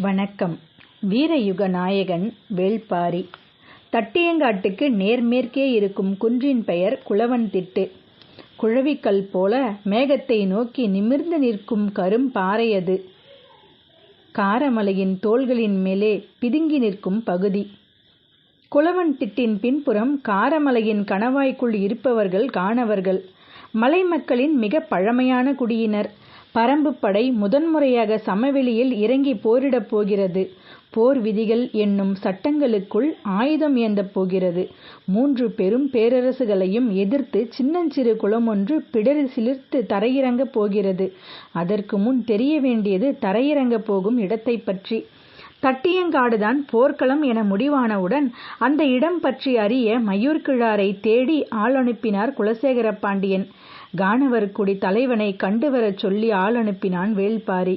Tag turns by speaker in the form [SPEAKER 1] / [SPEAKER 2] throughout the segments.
[SPEAKER 1] வணக்கம். வீரயுக நாயகன் வேள்பாரி. தட்டியங்காட்டுக்கு நேர்மேற்கே இருக்கும் குன்றின் பெயர் குளவன்திட்டு குழவிக்கல் போல மேகத்தை நோக்கி நிமிர்ந்து நிற்கும் கரும் பாறையது. காரமலையின் தோள்களின் மேலே பிதுங்கி நிற்கும் பகுதி. குளவன்திட்டின் பின்புறம் காரமலையின் கணவாய்க்குள் இருப்பவர்கள் காணவர்கள். மலை மக்களின் மிக பழமையான குடியினர். பரம்புப்படை முதன்முறையாக சமவெளியில் இறங்கி போரிடப் போகிறது. போர் விதிகள் என்னும் சட்டங்களுக்குள் ஆயுதம் ஏந்தப் போகிறது. மூன்று பெரும் பேரரசுகளையும் எதிர்த்து சின்னஞ்சிறு குளம் ஒன்று பிடரி சிலிர்த்து தரையிறங்கப் போகிறது. அதற்கு முன் தெரிய வேண்டியது தரையிறங்கப் போகும் இடத்தை பற்றி. தட்டியங்காடுதான் போர்க்களம் என முடிவானவுடன் அந்த இடம் பற்றி அறிய மயூர்கிழாரை தேடி ஆள் அனுப்பினார் குலசேகர பாண்டியன். கானவர்குடி தலைவனை கண்டு வரச் சொல்லி ஆள் அனுப்பினான் வேள்பாரி.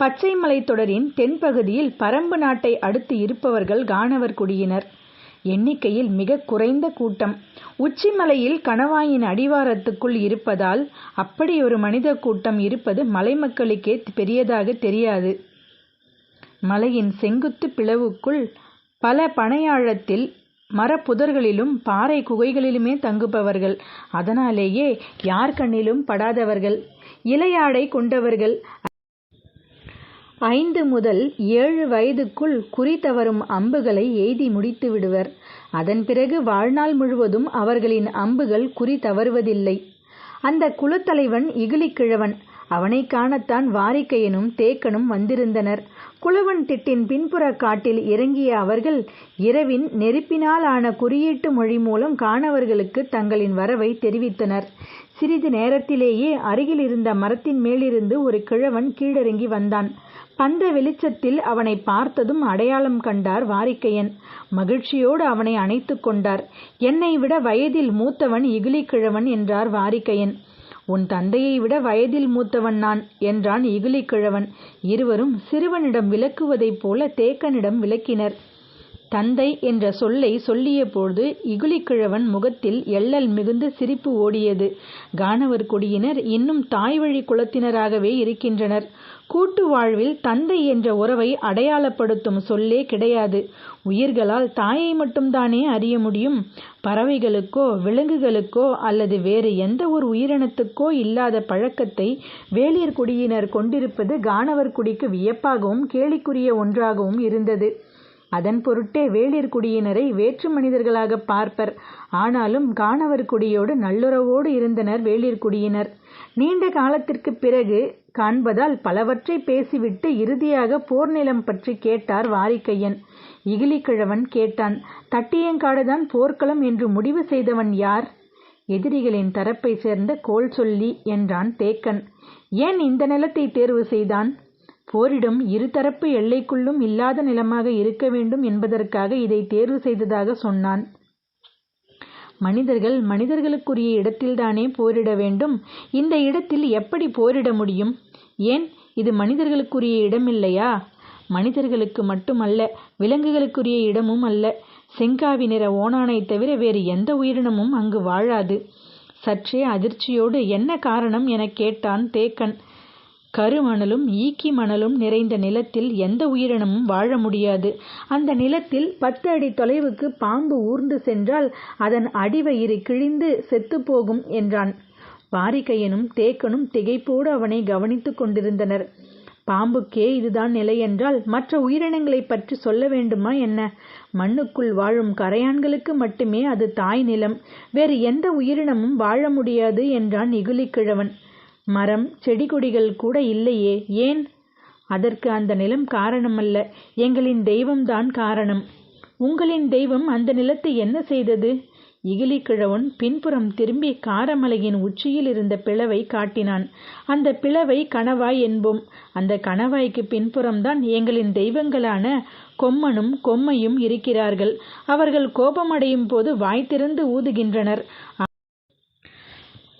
[SPEAKER 1] பச்சைமலை மலைத்தொடரின் தென்பகுதியில் பரம்பு நாட்டை அடுத்து இருப்பவர்கள் கானவர் குடியினர். எண்ணிக்கையில் மிக குறைந்த கூட்டம். உச்சிமலையில் கணவாயின் அடிவாரத்துக்குள் இருப்பதால் அப்படி ஒரு மனித கூட்டம் இருப்பது மலை மக்களுக்கே பெரியதாக தெரியாது. மலையின் செங்குத்து பிளவுக்குள் பல பனையாழத்தில் மரப்புதர்களிலும் பாறை குகைகளிலுமே தங்குபவர்கள். அதனாலேயே யார் கண்ணிலும் படாதவர்கள் இலையாடை கொண்டவர்கள். ஐந்து முதல் ஏழு வயதுக்குள் குறி தவறும் அம்புகளை எய்தி முடித்து விடுவர். அதன் பிறகு வாழ்நாள் முழுவதும் அவர்களின் அம்புகள் குறி தவறுவதில்லை. அந்த குலத்தலைவன் இகிலிக்கிழவன். அவனை காணத்தான் வாரிக்கையனும் தேக்கனும் வந்திருந்தனர். குளவன் திட்டின் பின்புற காட்டில் இறங்கிய அவர்கள் இரவின் நெருப்பினால் ஆன குறியீட்டு மொழி மூலம் காணவர்களுக்கு தங்களின் வரவை தெரிவித்தனர். சிறிது நேரத்திலேயே அருகில் இருந்த மரத்தின் மேலிருந்து ஒரு கிழவன் கீழிறங்கி வந்தான். பந்த வெளிச்சத்தில் அவனை பார்த்ததும் அடையாளம் கண்டார் வாரிக்கையன். மகிழ்ச்சியோடு அவனை அணைத்து கொண்டார். என்னை விட வயதில் மூத்தவன் இகிலி கிழவன் என்றார் வாரிக்கையன். உன் தந்தையை விட வயதில் மூத்தவன் நான் என்றான் இகுலிக்கிழவன். இருவரும் சிறுவனிடம் விளக்குவதைப் போல தேக்கனிடம் விளக்கினர். தந்தை என்ற சொல்லை சொல்லியபோது இகுலிக்கிழவன் முகத்தில் எள்ளல் மிகுந்த சிரிப்பு ஓடியது. கானவர் குடியினர் இன்னும் தாய் வழி குலத்தினராகவே இருக்கின்றனர். கூட்டு வாழ்வில் தந்தை என்ற உறவை அடையாளப்படுத்தும் சொல்லே கிடையாது. உயிர்களால் தாயை மட்டும்தானே அறிய முடியும். பறவைகளுக்கோ விலங்குகளுக்கோ அல்லது வேறு எந்த ஒரு உயிரினத்துக்கோ இல்லாத பழக்கத்தை வேளியர் குடியினர் கொண்டிருப்பது கானவர் குடிக்கு வியப்பாகவும் கேலிக்குரிய ஒன்றாகவும் இருந்தது. அதன் பொருட்டே வேளிர் குடியினரை வேற்று மனிதர்களாக பார்ப்பர். ஆனாலும் காணவர் குடியோடு நல்லுறவோடு இருந்தனர் வேளிர் குடியினர். நீண்ட காலத்திற்கு பிறகு காண்பதால் பலவற்றை பேசிவிட்டு இறுதியாக போர் நிலம் பற்றி கேட்டார் வாரிக்கையன். இகிலிக்கிழவன் கேட்டான் தட்டியங்காடுதான் போர்க்களம் என்று முடிவு செய்தவன் யார்? எதிரிகளின் தரப்பை சேர்ந்த கோல் சொல்லி என்றான் தேக்கன். ஏன் இந்த நிலத்தை தேர்வு செய்தான்? போரிடும் இருதரப்பு எல்லைக்குள்ளும் இல்லாத நிலமாக இருக்க வேண்டும் என்பதற்காக இதை தேர்வு செய்ததாக சொன்னான். மனிதர்கள் மனிதர்களுக்குரிய இடத்தில்தானே போரிட வேண்டும்? இந்த இடத்தில் எப்படி போரிட முடியும்? ஏன் இது மனிதர்களுக்குரிய இடமில்லையா? மனிதர்களுக்கு மட்டுமல்ல விலங்குகளுக்குரிய இடமும் அல்ல. செங்காவி நிற ஓணானை தவிர வேறு எந்த உயிரினமும் அங்கு வாழாது. சற்றே அதிர்ச்சியோடு என்ன காரணம்? எனக் கேட்டான் தேக்கன். கருமணலும் ஈக்கி மணலும் நிறைந்த நிலத்தில் எந்த உயிரினமும் வாழ முடியாது. அந்த நிலத்தில் பத்து அடி தொலைவுக்கு பாம்பு ஊர்ந்து சென்றால் அதன் அடிவயிறு கிழிந்து செத்துப்போகும் என்றான். வாரிக்கையனும் தேக்கனும் திகைப்போடு அவனை கவனித்துக் கொண்டிருந்தனர். பாம்புக்கே இதுதான் நிலை என்றால் மற்ற உயிரினங்களை பற்றி சொல்ல வேண்டுமா என்ன? மண்ணுக்குள் வாழும் கரையான்களுக்கு மட்டுமே அது தாய் நிலம். வேறு எந்த உயிரினமும் வாழ முடியாது என்றான் இகுலிக்கிழவன். மரம் செடி கொடிகள் கூட இல்லையே. ஏன்? அதற்கு அந்த நிலம் காரணமல்ல. எங்களின் தெய்வம்தான் காரணம். உங்களின் தெய்வம் அந்த நிலத்தை என்ன செய்தது? இகிலிக்கிழவன் பின்புறம் திரும்பி காரமலையின் உச்சியில் இருந்த பிளவை காட்டினான். அந்த பிளவை கணவாய் என்போம். அந்த கணவாய்க்கு பின்புறம்தான் எங்களின் தெய்வங்களான கொம்மனும் கொம்மையும் இருக்கிறார்கள். அவர்கள் கோபமடையும் போது வாய் திறந்து ஊதுகின்றனர்.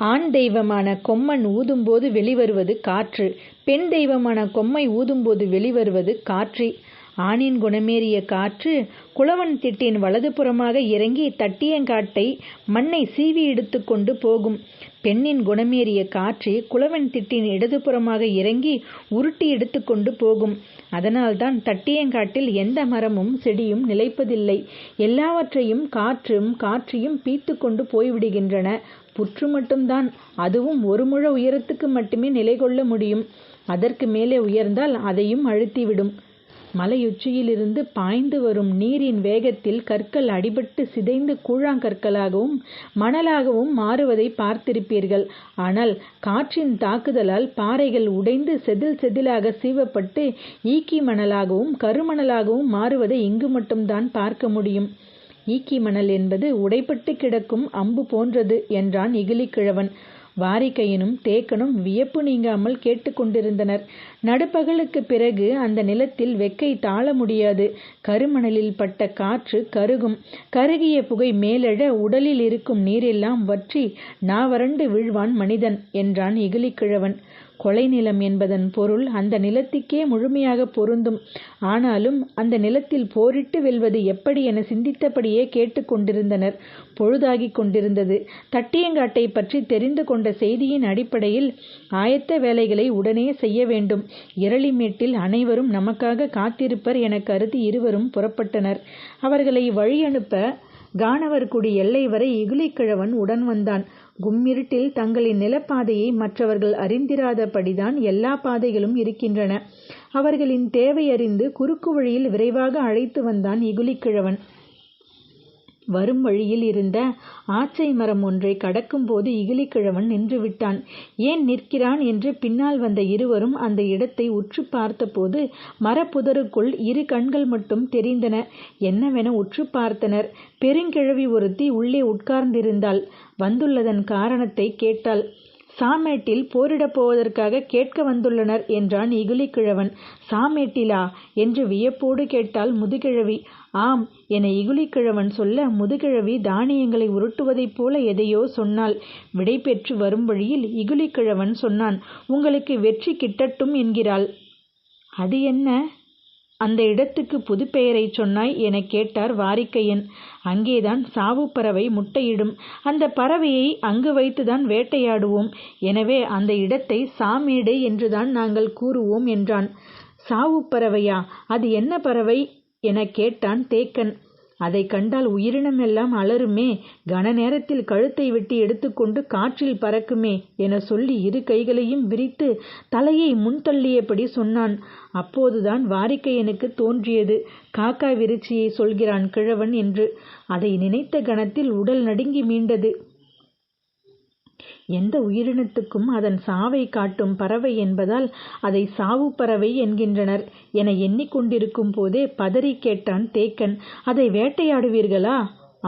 [SPEAKER 1] ஆண் தெய்வமான கொம்மன் ஊதும்போது வெளிவருவது காற்று பெண் தெய்வமான கொம்மை ஊதும்போது வெளிவருவது காற்றி. ஆணின் குணமேறிய காற்று குளவன் திட்டின் வலதுபுறமாக இறங்கி தட்டியங்காட்டை மண்ணை சீவி இடுத்து கொண்டு போகும். பெண்ணின் குணமேறிய காற்று குளவன் திட்டின் இடதுபுறமாக இறங்கி உருட்டி எடுத்து கொண்டு போகும். அதனால்தான் தட்டியங்காட்டில் எந்த மரமும் செடியும் நிலைப்பதில்லை. எல்லாவற்றையும் காற்றும் காற்றியும் பீத்து கொண்டு போய்விடுகின்றன. புற்று மட்டும்தான். அதுவும் ஒரு முழ உயரத்துக்கு மட்டுமே நிலை கொள்ள முடியும். அதற்கு மேலே உயர்ந்தால் அதையும் அழுத்திவிடும். மலையுச்சியிலிருந்து பாய்ந்து வரும் நீரின் வேகத்தில் கற்கள் அடிபட்டு சிதைந்து கூழாங்கற்களாகவும் மணலாகவும் மாறுவதை பார்த்திருப்பீர்கள். ஆனால் காற்றின் தாக்குதலால் பாறைகள் உடைந்து செதில் செதிலாக சீவப்பட்டு ஈக்கி மணலாகவும் கருமணலாகவும் மாறுவதை இங்கு மட்டும்தான் பார்க்க முடியும். ஈக்கி மணல் என்பது உடைப்பட்டு கிடக்கும் அம்பு போன்றது என்றான் இகிலிக்கிழவன். வாரிக்கையனும் தேக்கனும் வியப்பு நீங்காமல் கேட்டுக்கொண்டிருந்தனர். நடுப்பகலுக்கு பிறகு அந்த நிலத்தில் வெக்கை தாழ முடியாது. கருமணலில் பட்ட காற்று கருகும். கருகிய புகை மேலெழ உடலில் இருக்கும் நீரெல்லாம் வற்றி நாவறண்டு வீழ்வான் மனிதன் என்றான் இகிலிக்கிழவன் கொலை நிலம் என்பதன் பொருள் அந்த நிலத்துக்கே முழுமையாக பொருந்தும். ஆனாலும் அந்த நிலத்தில் போரிட்டு வெல்வது எப்படி என சிந்தித்தபடியே கேட்டுக்கொண்டிருந்தனர் பொழுதாகிக் கொண்டிருந்தது. தட்டியங்காட்டை பற்றி தெரிந்து கொண்ட செய்தியின் அடிப்படையில் ஆயத்த வேலைகளை உடனே செய்ய வேண்டும். இரளிமேட்டில் அனைவரும் நமக்காக காத்திருப்பர் என கருதி இருவரும் புறப்பட்டனர். அவர்களை வழியனுப்ப கானவர்குடி எல்லை வரை இகுலிக்கிழவன் உடன் வந்தான். கும்மிருட்டில் தங்களின் நிலப்பாதையை மற்றவர்கள் அறிந்திராதபடிதான் எல்லா பாதைகளும் இருக்கின்றன. அவர்களின் தேவை அறிந்து குறுக்கு வழியில் விரைவாக அழைத்து வந்தான் இகுலிக்கிழவன். வரும் வழியில் இருந்த ஆச்சை மரம் ஒன்றை கடக்கும்போது இகிலிக்கிழவன் நின்றுவிட்டான். ஏன் நிற்கிறான்? என்று பின்னால் வந்த இருவரும் அந்த இடத்தை உற்று பார்த்தபோது மரப்புதருக்குள் இரு கண்கள் மட்டும் தெரிந்தன. என்னவென உற்று பார்த்தனர். பெருங்கிழவி ஒருத்தி உள்ளே உட்கார்ந்திருந்தாள். வந்துள்ளதன் காரணத்தை கேட்டாள். சாமேட்டில் போரிடப் போவதற்காக கேட்க வந்துள்ளனர் என்றான் இகுலிக்கிழவன். சாமேட்டிலா? என்று வியப்போடு கேட்டாள் முதுகிழவி. ஆம் என இகுலிக்கிழவன் சொல்ல முதுகிழவி தானியங்களை உருட்டுவதைப் போல எதையோ சொன்னாள். விடை பெற்று வரும் வழியில் இகுலிக்கிழவன் சொன்னான் உங்களுக்கு வெற்றி கிட்டட்டும் என்கிறாள். அது என்ன? அந்த இடத்துக்கு புது பெயரைச் சொன்னாய் எனக் கேட்டார் வாரிக்கையன். அங்கேதான் சாவு பறவை முட்டையிடும். அந்த பறவையை அங்கு வைத்துதான் வேட்டையாடுவோம். எனவே அந்த இடத்தை சாமேடு என்றுதான் நாங்கள் கூறுவோம் என்றான். சாவு பறவையா? அது என்ன பறவை? எனக் கேட்டான் தேக்கன். அதை கண்டால் உயிரினமெல்லாம் அலறுமே. கன நேரத்தில் கழுத்தை வெட்டி எடுத்துக்கொண்டு காற்றில் பறக்குமே என சொல்லி இரு கைகளையும் விரித்து தலையை முன்தள்ளியபடி சொன்னான். அப்போதுதான் வாரிக்கையனுக்கு தோன்றியது. காக்கா விருச்சியை சொல்கிறான் கிழவன் என்று. அதை நினைத்த கணத்தில் உடல் நடுங்கி மீண்டது. எந்த உயிரினத்துக்கும் அதன் சாவை காட்டும் பறவை என்பதால் அதை சாவு பறவை என்கின்றனர். என எண்ணிக்கொண்டிருக்கும் போதே பதறி கேட்டான் தேக்கன் அதை வேட்டையாடுவீர்களா?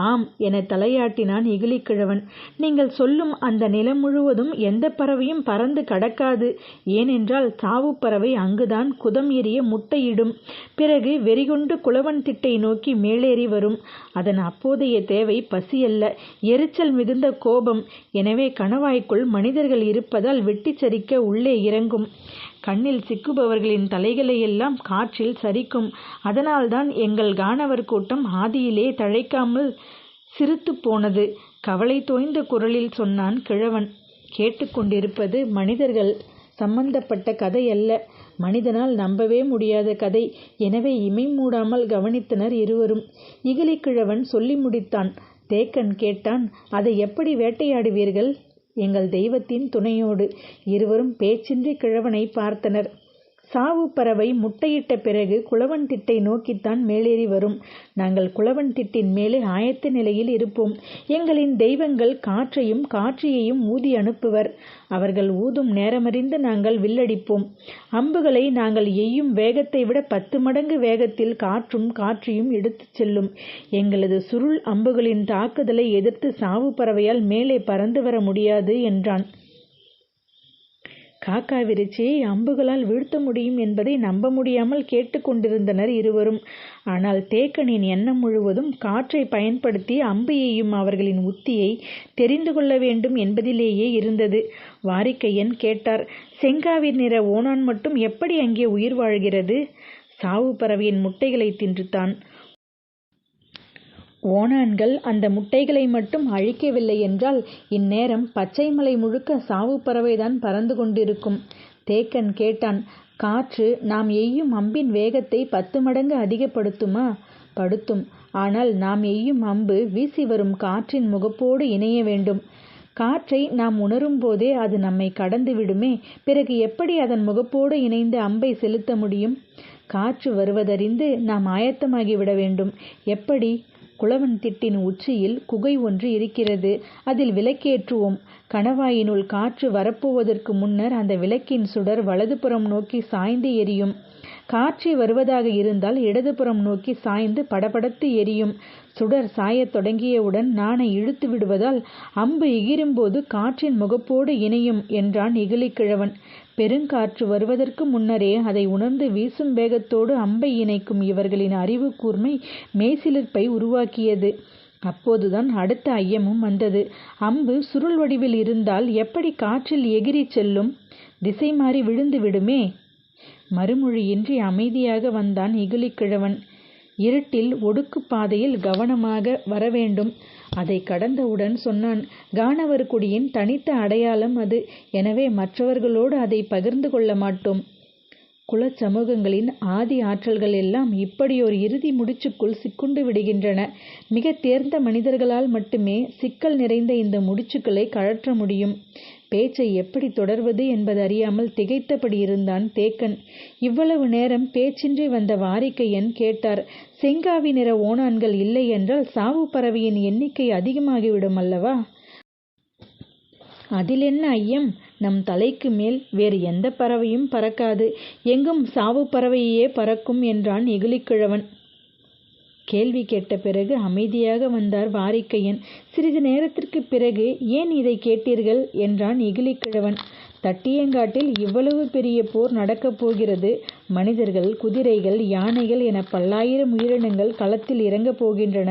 [SPEAKER 1] ஆம் என தலையாட்டினான் இகிலிக்கிழவன் நீங்கள் சொல்லும் அந்த நிலம் முழுவதும் எந்த பறவையும் பறந்து கடக்காது. ஏனென்றால் சாவு பறவை அங்குதான் குதம் எறிய முட்டையிடும். பிறகு வெறிகொண்டு குளவன் திட்டை நோக்கி மேலேறி வரும். அதன் அப்போதைய தேவை பசியல்ல எரிச்சல் மிகுந்த கோபம். எனவே கணவாய்க்குள் மனிதர்கள் இருப்பதால் வெட்டிச் சரிக்க உள்ளே இறங்கும். கண்ணில் சிக்குபவர்களின் தலைகளையெல்லாம் காற்றில் சரிக்கும். அதனால்தான் எங்கள் கானவர் கூட்டம் ஆதியிலே தழைக்காமல் சிரித்து போனது. கவலை தோய்ந்த குரலில் சொன்னான் கிழவன். கேட்டுக்கொண்டிருப்பது மனிதர்கள் சம்பந்தப்பட்ட கதை அல்ல மனிதனால் நம்பவே முடியாத கதை. எனவே இமை மூடாமல் கவனித்தனர் இருவரும். இகலிக்கிழவன் சொல்லி முடித்தான். தேக்கன் கேட்டான் அதை எப்படி வேட்டையாடுவீர்கள்? எங்கள் தெய்வத்தின் துணையோடு இருவரும் பேச்சின்றி கிழவனை பார்த்தனர். சாவு பறவை முட்டையிட்ட பிறகு குளவன் திட்டை நோக்கித்தான் மேலேறி வரும். நாங்கள் குளவன் திட்டின் மேலே ஆயத்த நிலையில் இருப்போம். எங்களின் தெய்வங்கள் காற்றையும் காற்றியையும் ஊதி அனுப்புவர். அவர்கள் ஊதும் நேரமறிந்து நாங்கள் வில்லடிப்போம். அம்புகளை நாங்கள் எய்யும் வேகத்தை விட பத்து மடங்கு வேகத்தில் காற்றும் காற்றியும் எடுத்துச் செல்லும். எங்களது சுருள் அம்புகளின் தாக்குதலை எதிர்த்து சாவு பறவையால் மேலே பறந்து வர முடியாது என்றான். காக்கா விரிச்சியை அம்புகளால் வீழ்த்த முடியும் என்பதை நம்ப முடியாமல் கேட்டுக்கொண்டிருந்தனர் இருவரும். ஆனால் தேக்கனின் எண்ணம் முழுவதும் காற்றை பயன்படுத்தி அம்பு எய்யும் அவர்களின் உத்தியை தெரிந்து கொள்ள வேண்டும் என்பதிலேயே இருந்தது. வாரிக்கையன் கேட்டார் செங்காவின் நிற ஓணான் மட்டும் எப்படி அங்கே உயிர் வாழ்கிறது? சாவு பறவையின் முட்டைகளை தின்றுத்தான் ஓணான்கள் அந்த முட்டைகளை மட்டும் அழிக்கவில்லை என்றால் இந்நேரம் பச்சை மலை முழுக்க சாவு பறவைதான் பறந்து கொண்டிருக்கும். தேக்கன் கேட்டான் காற்று நாம் எய்யும் அம்பின் வேகத்தை பத்து மடங்கு அதிகப்படுத்துமா? படுத்தும். ஆனால் நாம் எய்யும் அம்பு வீசி வரும் காற்றின் முகப்போடு இணைய வேண்டும். காற்றை நாம் உணரும் போதே அது நம்மை கடந்து விடுமே. பிறகு எப்படி அதன் முகப்போடு இணைந்து அம்பை செலுத்த முடியும்? காற்று வருவதறிந்து நாம் ஆயத்தமாகி விட வேண்டும். எப்படி? குளவன் திட்டின் உச்சியில் குகை ஒன்று இருக்கிறது. அதில் விளக்கேற்றுவோம். கணவாயினுள் காற்று வரப்போவதற்கு முன்னர் அந்த விளக்கின் சுடர் வலதுபுறம் நோக்கி சாய்ந்து எரியும். காற்று வருவதாக இருந்தால் இடதுபுறம் நோக்கி சாய்ந்து படபடத்து எரியும். சுடர் சாயத் தொடங்கியவுடன் நாணை இழுத்து விடுவதால் அம்பு எகிரும்போது காற்றின் முகப்போடு இணையும் என்றான் இகிலிக்கிழவன். பெருங்காற்று வருவதற்கு முன்னரே அதை உணர்ந்து வீசும் வேகத்தோடு அம்பை இணைக்கும் இவர்களின் அறிவு கூர்மை மேசிலிர்ப்பை உருவாக்கியது. அப்போதுதான் அடுத்த ஐயமும் வந்தது. அம்பு சுருள் வடிவில் இருந்தால் எப்படி காற்றில் எகிரி செல்லும்? திசை மாறி விழுந்து விடுமே. மறுமொழியின்றி அமைதியாக வந்தான் இகுலிக்கிழவன். இருட்டில் ஒடுக்கு பாதையில் கவனமாக வரவேண்டும். அதை கடந்தவுடன் சொன்னான் கானவர்குடியின் தனித்த அடையாளம் அது. எனவே மற்றவர்களோடு அதை பகிர்ந்து கொள்ள மாட்டோம். குலச் சமூகங்களின் ஆதி ஆற்றல்கள் எல்லாம் இப்படியோர் இறுதி முடிச்சுக்குள் சிக்குண்டு விடுகின்றன. மிக தேர்ந்த மனிதர்களால் மட்டுமே சிக்கல் நிறைந்த இந்த முடிச்சுக்களை கழற்ற முடியும். பேச்சை எப்படி தொடர்வது என்பது அறியாமல் திகைத்தபடி இருந்தான் தேக்கன். இவ்வளவு நேரம் பேச்சின்றி வந்த வாரிக்கையன் கேட்டார் செங்காவி நிற ஓணான்கள் இல்லை என்றால் சாவு பறவையின் எண்ணிக்கை அதிகமாகிவிடும் அல்லவா? அதில் என்ன ஐயம்? நம் தலைக்கு மேல் வேறு எந்த பறவையும் பறக்காது. எங்கும் சாவு பறவையே பறக்கும் என்றான் எகிலிக்கிழவன். கேள்வி கேட்ட பிறகு அமைதியாக வந்தார் வாரிக்கையன். சிறிது நேரத்திற்கு பிறகு ஏன் இதை கேட்டீர்கள்? என்றான் இகிலிக்கிழவன். தட்டியங்காட்டில் இவ்வளவு பெரிய போர் நடக்கப் போகிறது. மனிதர்கள் குதிரைகள் யானைகள் என பல்லாயிரம் உயிரினங்கள் களத்தில் இறங்கப் போகின்றன.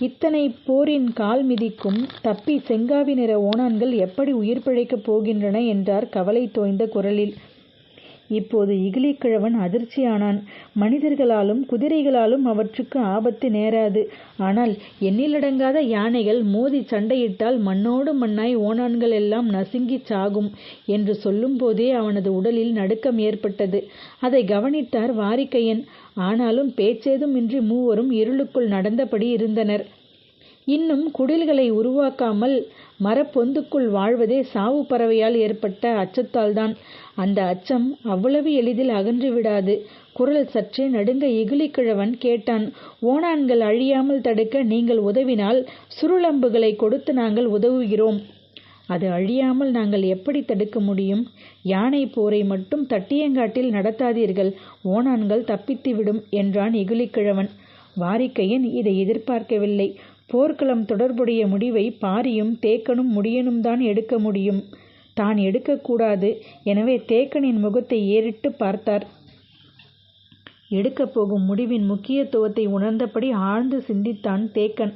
[SPEAKER 1] இத்தனை போரின் கால் மிதிக்கும் தப்பி செங்காவி நிற ஓணான்கள் எப்படி உயிர் பிழைக்கப் போகின்றன? என்றார் கவலை தோய்ந்த குரலில். இப்போது இகிலிக்கிழவன் அதிர்ச்சியானான். மனிதர்களாலும் குதிரைகளாலும் அவற்றுக்கு ஆபத்து நேராது. ஆனால் எண்ணிலடங்காத யானைகள் மோதி சண்டையிட்டால் மண்ணோடு மண்ணாய் ஓணான்கள் எல்லாம் நசுங்கிச் சாகும் என்று சொல்லும்போதே அவனது உடலில் நடுக்கம் ஏற்பட்டது. அதை கவனித்தார் வாரிக்கையன். ஆனாலும் பேச்சேதுமின்றி மூவரும் இருளுக்குள் நடந்தபடி இருந்தனர். இன்னும் குடில்களை உருவாக்காமல் மரப்பொந்துக்குள் வாழ்வதே சாவு பறவையால் ஏற்பட்ட அச்சத்தால்தான். அந்த அச்சம் அவ்வளவு எளிதில் அகன்று விடாது. குரல் சற்றே நடுங்க இகிலிக்கிழவன் கேட்டான் ஓணான்கள் அழியாமல் தடுக்க நீங்கள் உதவினால் சுருளம்புகளை கொடுத்து நாங்கள் உதவுகிறோம். அது அழியாமல் நாங்கள் எப்படி தடுக்க முடியும்? யானை போரை மட்டும் தட்டியங்காட்டில் நடத்தாதீர்கள். ஓணான்கள் தப்பித்துவிடும் என்றான் இகுலிக்கிழவன் வாரிக்கையன் இதை எதிர்பார்க்கவில்லை. போர்க்களம் தொடர்புடைய முடிவை பாரியும் தேக்கனும் முடியனும் தான் எடுக்க முடியும். தான் எடுக்கக்கூடாது எனவே தேக்கனின் முகத்தை ஏறிட்டு பார்த்தார். எடுக்கப் போகும் முடிவின் முக்கியத்துவத்தை உணர்ந்தபடி ஆழ்ந்து சிந்தித்தான் தேக்கன்.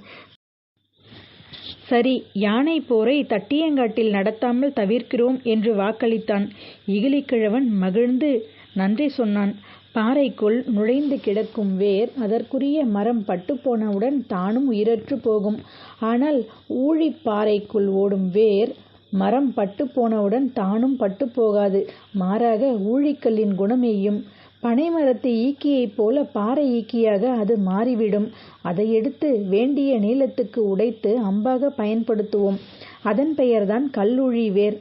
[SPEAKER 1] சரி யானை போரை தட்டியங்காட்டில் நடத்தாமல் தவிர்க்கிறோம் என்று வாக்களித்தான். இகிலிக்கிழவன் மகிழ்ந்து நன்றி சொன்னான். பாறைக்குள் நுழைந்து கிடக்கும் வேர் அதற்குரிய மரம் பட்டுப்போனவுடன் தானும் உயிரற்று போகும். ஆனால் ஊழிப்பாறைக்குள் ஓடும் வேர் மரம் பட்டுப்போனவுடன் தானும் பட்டுப்போகாது. மாறாக ஊழிக்கல்லின் குணமேயும். பனைமரத்து ஈக்கியைப் போல பாறை ஈக்கியாக அது மாறிவிடும். அதை எடுத்து வேண்டிய நீளத்துக்கு உடைத்து அம்பாக பயன்படுத்துவோம். அதன் பெயர்தான் கல்லூழி வேர்.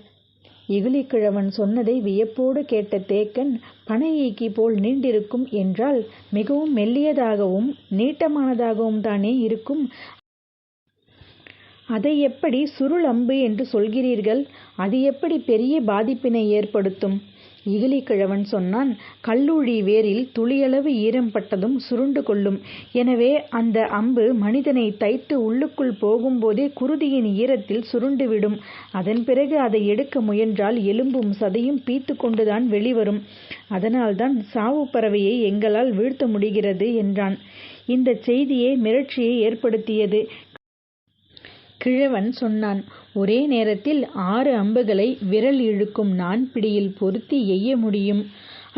[SPEAKER 1] இகுலிக்கிழவன் சொன்னதை வியப்போடு கேட்ட தேக்கன் பனை ஈக்கி போல் நீண்டிருக்கும் என்றால் மிகவும் மெல்லியதாகவும் நீட்டமானதாகவும் தானே இருக்கும்? அதை எப்படி சுருள் அம்பு என்று சொல்கிறீர்கள்? அது எப்படி பெரிய பாதிப்பினை ஏற்படுத்தும்? இகிலிக்கிழவன் சொன்னான் கல்லூழி வேரில் துளியளவு ஈரம் பட்டதும் சுருண்டு கொள்ளும். எனவே அந்த அம்பு மனிதனை தைத்து உள்ளுக்குள் போகும்போதே குருதியின் ஈரத்தில் சுருண்டுவிடும். அதன் பிறகு அதை எடுக்க முயன்றால் எலும்பும் சதையும் பீத்து கொண்டுதான் வெளிவரும். அதனால்தான் சாவு பறவையை எங்களால் வீழ்த்த முடிகிறது என்றான். இந்த செய்தியே மிரட்சியை ஏற்படுத்தியது. கிழவன் சொன்னான் ஒரே நேரத்தில் ஆறு அம்புகளை விரல் இழுக்கும் நான் பிடியில் பொருத்தி எய்ய முடியும்.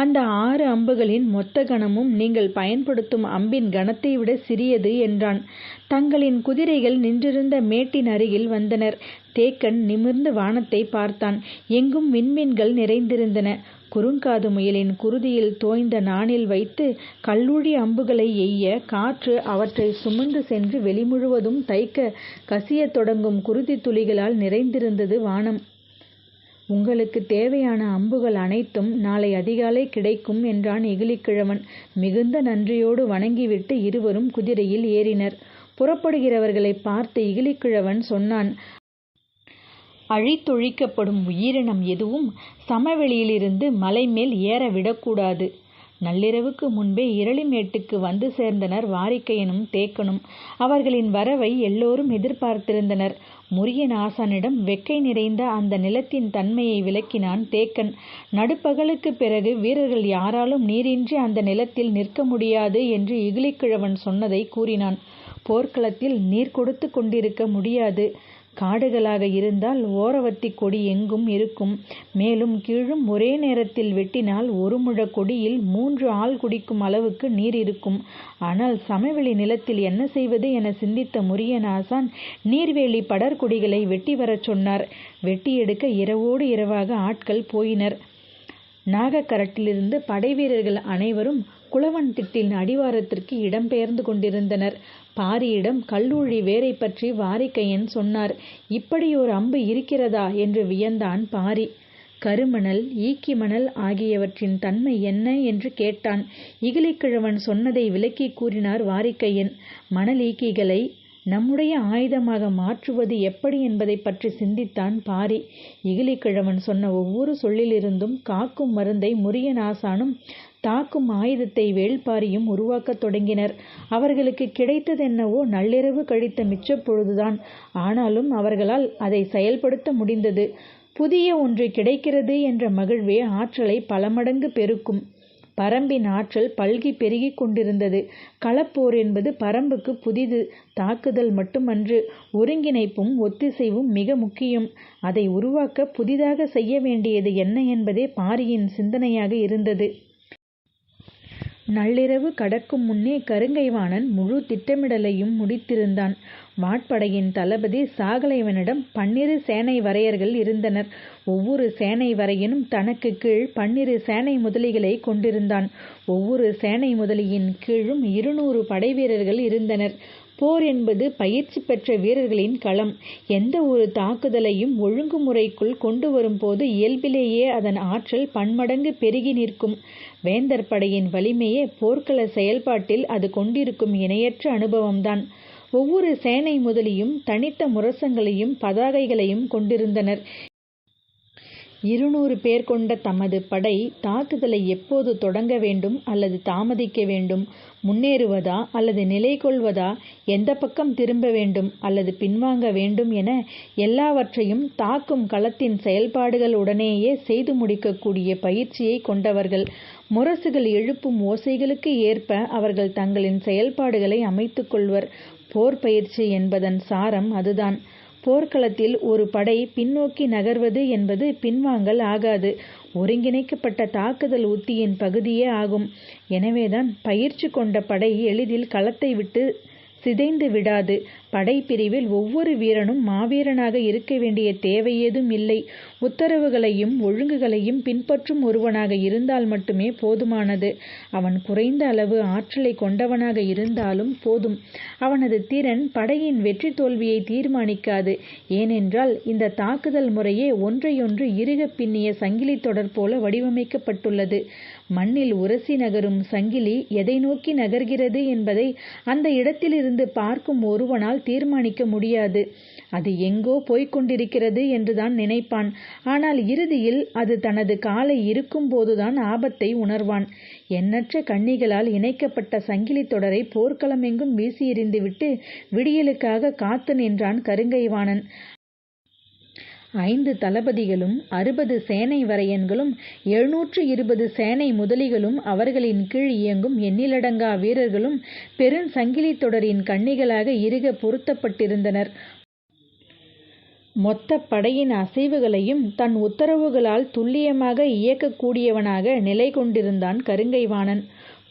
[SPEAKER 1] அந்த ஆறு அம்புகளின் மொத்த கணமும் நீங்கள் பயன்படுத்தும் அம்பின் கணத்தை விட சிறியது என்றான். தங்களின் குதிரைகள் நின்றிருந்த மேட்டின் அருகில் வந்தனர். தேக்கன் நிமிர்ந்து வானத்தை பார்த்தான். எங்கும் விண்மீன்கள் நிறைந்திருந்தன. குறுங்காது முயலின் குருதியில் தோய்ந்த நாணில் வைத்து கல்லூழி அம்புகளை எய்ய காற்று அவற்றை சுமந்து சென்று வெளிமுழுவதும் தைக்க கசியத் தொடங்கும் குருதி துளிகளால் நிறைந்திருந்தது வானம். உங்களுக்கு தேவையான அம்புகள் அனைத்தும் நாளை அதிகாலை கிடைக்கும் என்றான் எகிலிக்கிழவன். மிகுந்த நன்றியோடு வணங்கிவிட்டு இருவரும் குதிரையில் ஏறினர். புறப்படுகிறவர்களை பார்த்து இகிலிக்கிழவன் சொன்னான் அழித்தொழிக்கப்படும் உயிரினம் எதுவும் சமவெளியிலிருந்து மலை மேல் ஏற விடக்கூடாது. நள்ளிரவுக்கு முன்பே இரளிமேட்டுக்கு வந்து சேர்ந்தனர் வாரிக்கையனும் தேக்கனும். அவர்களின் வரவை எல்லோரும் எதிர்பார்த்திருந்தனர். முரியன் ஆசானிடம் வெக்கை நிறைந்த அந்த நிலத்தின் தன்மையை விளக்கினான் தேக்கன். நடுப்பகலுக்கு பிறகு வீரர்கள் யாராலும் நீரின்றி அந்த நிலத்தில் நிற்க முடியாது என்று இகிலிக்கிழவன் சொன்னதை கூறினான். போர்க்களத்தில் நீர் கொடுத்து கொண்டிருக்க முடியாது. காடுகளாக இருந்தால் ஓரவத்தி கொடி எங்கும் இருக்கும். மேலும் கீழும் ஒரே நேரத்தில் வெட்டினால் ஒரு முழ கொடியில் மூன்று ஆள் குடிக்கும் அளவுக்கு நீர் இருக்கும். ஆனால் சமவெளி நிலத்தில் என்ன செய்வது என சிந்தித்த முரியனாசான் நீர்வேலி படர்கொடிகளை வெட்டி வரச் சொன்னார். வெட்டி எடுக்க இரவோடு இரவாக ஆட்கள் போயினர். நாகக்கரட்டிலிருந்து படைவீரர்கள் அனைவரும் குளவன் திட்டின் அடிவாரத்திற்கு இடம்பெயர்ந்து கொண்டிருந்தனர். பாரியிடம் கல்லூழி வேரை பற்றி வாரிக்கையன் சொன்னார் இப்படியொரு அம்பு இருக்கிறதா? என்று வியந்தான் பாரி. கருமணல் ஈக்கி மணல் ஆகியவற்றின் தன்மை என்ன? என்று கேட்டான். இகிலிக்கிழவன் சொன்னதை விளக்கி கூறினார் வாரிக்கையன். மணல் ஈக்கிகளை நம்முடைய ஆயுதமாக மாற்றுவது எப்படி என்பதை பற்றி சிந்தித்தான் பாரி. இகிலிக்கிழவன் சொன்ன ஒவ்வொரு சொல்லிலிருந்தும் காக்கும் மருந்தை முரியநாசானும் தாக்கும் ஆயுதத்தை வேள்பாரியும் உருவாக்கத் தொடங்கினர். அவர்களுக்கு கிடைத்ததென்னவோ நள்ளிரவு கழித்த மிச்சப் பொழுதுதான். ஆனாலும் அவர்களால் அதை செயல்படுத்த முடிந்தது. புதிய ஒன்று கிடைக்கிறது என்ற மகிழ்வே ஆற்றலை பல மடங்கு பெருக்கும். பரம்பின் ஆற்றல் பல்கி பெருகிக் கொண்டிருந்தது. களப்போர் என்பது பரம்புக்கு புதிது தாக்குதல் மட்டுமன்று ஒருங்கிணைப்பும் ஒத்திசைவும் மிக முக்கியம். அதை உருவாக்க புதிதாக செய்ய வேண்டியது என்ன என்பதே பாரியின் சிந்தனையாக இருந்தது. நள்ளிரவு கடக்கும் முன்னே கருங்கைவாணன் முழு திட்டமிடலையும் முடித்திருந்தான். வாட்படையின் தளபதி சாகலைவனிடம் பன்னிரு சேனை வரையர்கள் இருந்தனர். ஒவ்வொரு சேனை வரையனும் தனக்கு கீழ் பன்னிரு சேனை முதலிகளை கொண்டிருந்தான். ஒவ்வொரு சேனை முதலியின் கீழும் இருநூறு படைவீரர்கள் இருந்தனர். போர் என்பது பயிற்சி பெற்ற வீரர்களின் களம். எந்த ஒரு தாக்குதலையும் ஒழுங்குமுறைக்குள் கொண்டு வரும்போது இயல்பிலேயே அதன் ஆற்றல் பன்மடங்கு பெருகி நிற்கும். வேந்தர் படையின் வலிமையே போர்க்கள செயல்பாட்டில் அது கொண்டிருக்கும் இணையற்ற அனுபவம்தான். ஒவ்வொரு சேனை முதலியும் தனித்த முரசங்களையும் பதாகைகளையும் கொண்டிருந்தனர். இருநூறு பேர் கொண்ட தமது படை தாக்குதலை எப்போது தொடங்க வேண்டும் அல்லது தாமதிக்க வேண்டும் முன்னேறுவதா அல்லது நிலை கொள்வதா எந்த பக்கம் திரும்ப வேண்டும் அல்லது பின்வாங்க வேண்டும் என எல்லாவற்றையும் தாக்கும் களத்தின் செயல்பாடுகள் உடனேயே செய்து முடிக்கக்கூடிய பயிற்சியை கொண்டவர்கள். முரசுகள் எழுப்பும் ஓசைகளுக்கு ஏற்ப அவர்கள் தங்களின் செயல்பாடுகளை அமைத்துக்கொள்வர் போர் பயிற்சி என்பதன் சாரம் அதுதான். போர்க்களத்தில் ஒரு படை பின்னோக்கி நகர்வது என்பது பின்வாங்கல் ஆகாது. ஒருங்கிணைக்கப்பட்ட தாக்குதல் உத்தியின் பகுதியே ஆகும். எனவேதான் பயிற்சி கொண்ட படை எளிதில் களத்தை விட்டு சிதைந்து விடாது. படைப்பிரிவில் ஒவ்வொரு வீரனும் மாவீரனாக இருக்க வேண்டிய தேவை ஏதும் இல்லை. உத்தரவுகளையும் ஒழுங்குகளையும் பின்பற்றும் ஒருவனாக இருந்தால் மட்டுமே போதுமானது. அவன் குறைந்த அளவு ஆற்றலை கொண்டவனாக இருந்தாலும் போதும். அவனது திறன் படையின் வெற்றி தோல்வியை தீர்மானிக்காது. ஏனென்றால் இந்த தாக்குதல் முறையே ஒன்றையொன்று இறுக பின்னிய சங்கிலி தொடர் போல வடிவமைக்கப்பட்டுள்ளது. மண்ணில் உரசி நகரும் சங்கிலி எதை நோக்கி நகர்கிறது என்பதை அந்த இடத்திலிருந்து பார்க்கும் ஒருவனால் தீர்மானிக்க முடியாது. அது எங்கோ போய்க் கொண்டிருக்கிறது என்றுதான் நினைப்பான். ஆனால் இறுதியில் அது தனது காலை இருக்கும் போதுதான் ஆபத்தை உணர்வான். எண்ணற்ற கண்ணிகளால் இணைக்கப்பட்ட சங்கிலி தொடரை போர்க்களமெங்கும் வீசி எறிந்துவிட்டு விடியலுக்காக காத்து நின்றான் கருங்கைவாணன். ஐந்து தளபதிகளும் அறுபது சேனை வரையன்களும் எழுநூற்று இருபது சேனை முதலிகளும் அவர்களின் கீழ் இயங்கும் எண்ணிலடங்கா வீரர்களும் பெருஞ்சங்கிலித் தொடரின் கண்ணிகளாக இறுக பொருத்தப்பட்டிருந்தனர் மொத்த படையின் அசைவுகளையும் தன் உத்தரவுகளால் துல்லியமாக இயக்கக்கூடியவனாக நிலை கொண்டிருந்தான் கருங்கைவாணன்.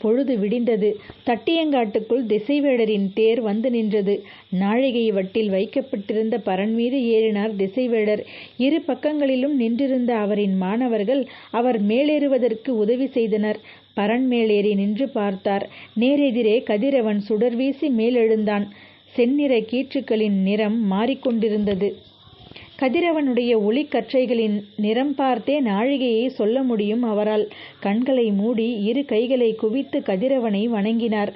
[SPEAKER 1] பொழுது விடிந்தது. தட்டியங்காட்டுக்குள் திசைவேடரின் தேர் வந்து நின்றது. நாழிகை வட்டில் வைக்கப்பட்டிருந்த பரண்மீது ஏறினார் திசைவேடர். இரு பக்கங்களிலும் நின்றிருந்த அவரின் மாணவர்கள் அவர் மேலேறுவதற்கு உதவி செய்தனர். பரன் மேலேறி நின்று பார்த்தார். நேரெதிரே கதிரவன் சுடர்வீசி மேலெழுந்தான். செந்நிற கீற்றுக்களின் நிறம் மாறிக்கொண்டிருந்தது. கதிரவனுடைய ஒளிக்கற்றைகளின் நிறம் பார்த்தே நாழிகையை சொல்ல முடியும் அவரால். கண்களை மூடி இரு கைகளைக் குவித்து கதிரவனை வணங்கினார்.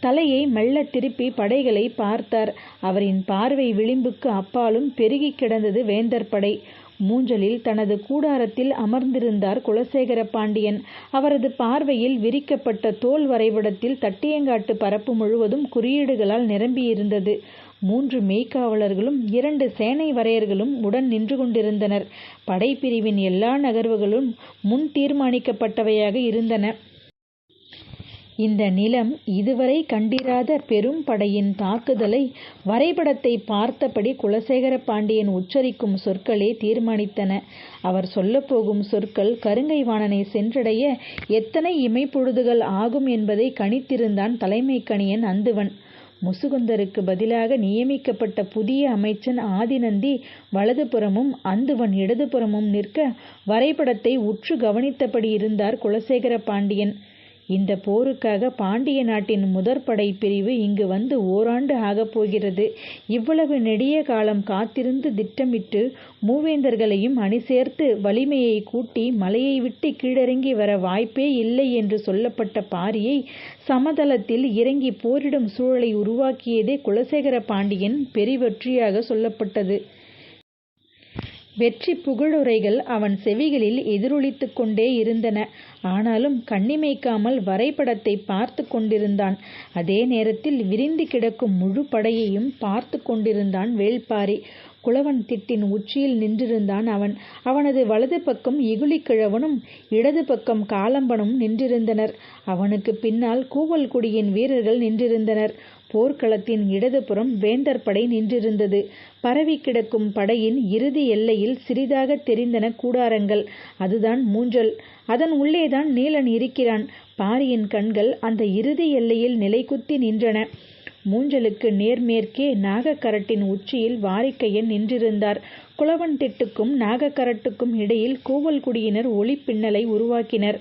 [SPEAKER 1] தலையை மெல்ல திருப்பி படைகளை பார்த்தார். அவரின் பார்வை விளிம்புக்கு அப்பாலும் பெருகிக் கிடந்தது வேந்தர் படை. மூஞ்சலில் தனது கூடாரத்தில் அமர்ந்திருந்தார் குலசேகர பாண்டியன். அவரது பார்வையில் விரிக்கப்பட்ட தோல் வரைபடத்தில் தட்டியங்காட்டு பரப்பு முழுவதும் குறியீடுகளால் நிரம்பியிருந்தது. மூன்று மெய்க்காவலர்களும் இரண்டு சேனை வரையர்களும் உடன் நின்று கொண்டிருந்தனர். படைப்பிரிவின் எல்லா நகர்வுகளும் முன் தீர்மானிக்கப்பட்டவையாக இருந்தன. இந்த நிலம் இதுவரை கண்டிராத பெரும் படையின் தாக்குதலை வரைபடத்தை பார்த்தபடி குலசேகர பாண்டியன் உச்சரிக்கும் சொற்களே தீர்மானித்தன. அவர் சொல்லப்போகும் சொற்கள் கருங்கை வாணனை சென்றடைய எத்தனை இமைப்பொழுதுகள் ஆகும் என்பதை கணித்திருந்தான் தலைமைக்கணியன் அந்துவன். முசுகுந்தருக்கு பதிலாக நியமிக்கப்பட்ட புதிய அமைச்சன் ஆதிநந்தி வலதுபுறமும் அந்துவன் இடதுபுறமும் நிற்க வரைபடத்தை உற்று கவனித்தபடி இருந்தார் குலசேகர பாண்டியன். இந்தப் போருக்காக பாண்டிய நாட்டின் முதற்படைப் பிரிவு இங்கு வந்து ஓராண்டு ஆகப் போகிறது இவ்வளவு நெடிய காலம் காத்திருந்து திட்டமிட்டு மூவேந்தர்களையும் அணிசேர்த்து வலிமையை கூட்டி மலையை விட்டு கீழிறங்கி வர வாய்ப்பே இல்லை என்று சொல்லப்பட்ட பாரியை சமதளத்தில் இறங்கிப் போரிடும் சூழலை உருவாக்கியதே குலசேகர பாண்டியன் பெருவெற்றியாகச் சொல்லப்பட்டது. வெற்றி புகழுரைகள் அவன் செவிகளில் எதிரொலித்து கொண்டே இருந்தன. ஆனாலும் கண்ணிமைக்காமல் வரைபடத்தை பார்த்து கொண்டிருந்தான். அதே நேரத்தில் விரிந்து கிடக்கும் முழு படையையும் பார்த்து கொண்டிருந்தான் வேள்பாரி. குளவன் திட்டின் உச்சியில் நின்றிருந்தான் அவன். அவனது வலது பக்கம் இகுலிக்கிழவனும் இடது பக்கம் காலம்பனும் நின்றிருந்தனர். அவனுக்கு பின்னால் கூவல்குடியின் வீரர்கள் நின்றிருந்தனர். போர்க்களத்தின் இடதுபுறம் வேந்தர் படை நின்றிருந்தது. பரவி கிடக்கும் படையின் இறுதி எல்லையில் சிறிதாகத் தெரிந்தன கூடாரங்கள். அதுதான் மூஞ்சல். அதன் உள்ளேதான் நீலன் இருக்கிறான். பாரியின் கண்கள் அந்த இறுதி எல்லையில் நிலைக்குத்தி நின்றன. மூஞ்சலுக்கு நேர்மேற்கே நாகக்கரட்டின் உச்சியில் வாரிக்கையன் நின்றிருந்தார். குளவன் திட்டுக்கும் நாகக்கரட்டுக்கும் இடையில் கூவல்குடியினர் ஒளிப்பின்னலை உருவாக்கினர்.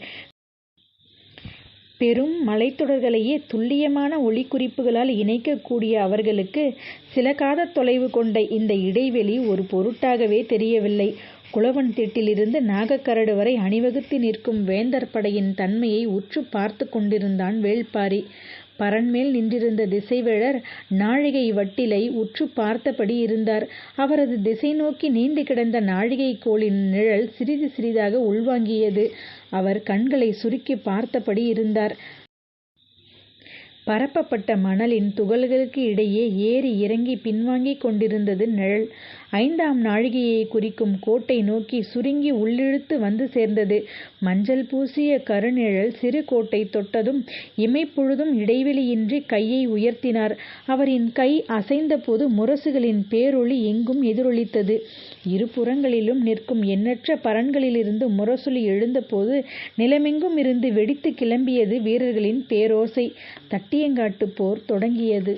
[SPEAKER 1] பெரும் மலைத்தொடர்களையே துல்லியமான ஒளிக்குறிப்புகளால் இணைக்கக்கூடிய அவர்களுக்கு சில காதத் தொலைவு கொண்ட இந்த இடைவெளி ஒரு பொருட்டாகவே தெரியவில்லை. குளவன் திட்டிலிருந்து நாகக்கரடு வரை அணிவகுத்து நிற்கும் வேந்தர் படையின் தன்மையை உற்றுப் பார்த்துக் கொண்டிருந்தான் வேள்பாரி. பரண்மேல் நின்றிருந்த திசைவேழர் நாழிகை வட்டிலை உற்றுப் பார்த்தபடி இருந்தார். அவரது திசை நோக்கி நீண்டு கிடந்த நாழிகை கோளின் நிழல் சிறிது சிறிதாக உள்வாங்கியது. அவர் கண்களை சுருக்கி பார்த்தபடி இருந்தார். பரப்பப்பட்ட மணலின் துகள்களுக்கு இடையே ஏறி இறங்கி பின்வாங்கிக் கொண்டிருந்தது நிழல். ஐந்தாம் நாழிகையைக் குறிக்கும் கோட்டை நோக்கி சுருங்கி உள்ளிழுத்து வந்து சேர்ந்தது. மஞ்சள் பூசிய கருநிழல் சிறு கோட்டை தொட்டதும் இமைப்பொழுதும் இடைவெளியின்றி கையை உயர்த்தினார். அவரின் கை அசைந்தபோது முரசுகளின் பேரொளி எங்கும் எதிரொலித்தது. இருபுறங்களிலும் நிற்கும் எண்ணற்ற பரன்களிலிருந்து முரசொலி எழுந்தபோது நிலமெங்கும் இருந்து வெடித்துக் கிளம்பியது வீரர்களின் பேரோசை. தட்டியங்காட்டுப் போர் தொடங்கியது.